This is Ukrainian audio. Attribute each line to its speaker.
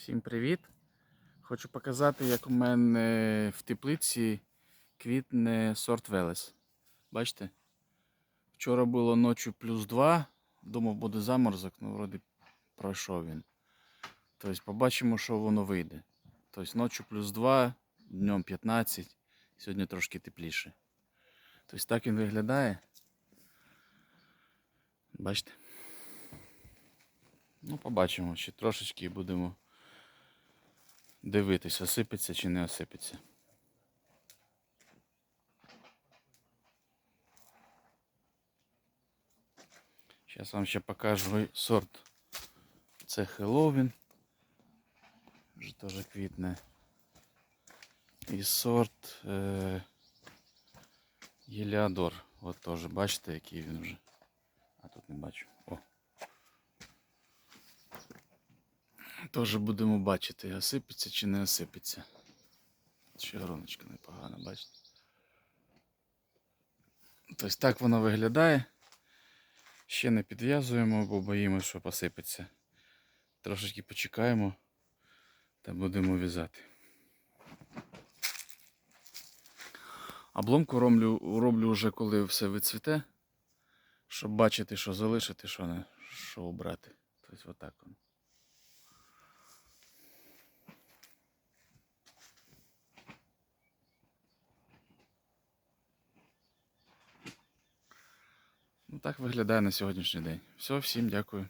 Speaker 1: Всім привіт! Хочу показати, як у мене в теплиці квітне сорт Велес. Бачите? Вчора було ночі плюс 2, думав буде заморозок, ну вроді пройшов він. Тобто побачимо, що воно вийде. Тобто ночі плюс 2, днем 15, сьогодні трошки тепліше. Тобто так він виглядає. Бачите? Ну, побачимо, ще трошечки будемо дивитися, осипеться чи не осипеться. Зараз вам ще покажу сорт. Це Хеллоуін. Вже теж квітне. І сорт е, Єліадор. От теж бачите, який він вже. А тут не бачу. О. Теж будемо бачити, осипеться чи не осипеться. Ще гроночка непогана, бачите? Тобто так воно виглядає. Ще не підв'язуємо, бо боїмося, що посипеться. Трошечки почекаємо та будемо в'язати. Обломку роблю, роблю вже коли все вицвіте, щоб бачити, що залишити, що не, що обрати. Тобто отак воно. Ну так виглядає на сьогоднішній день. Все, всім дякую.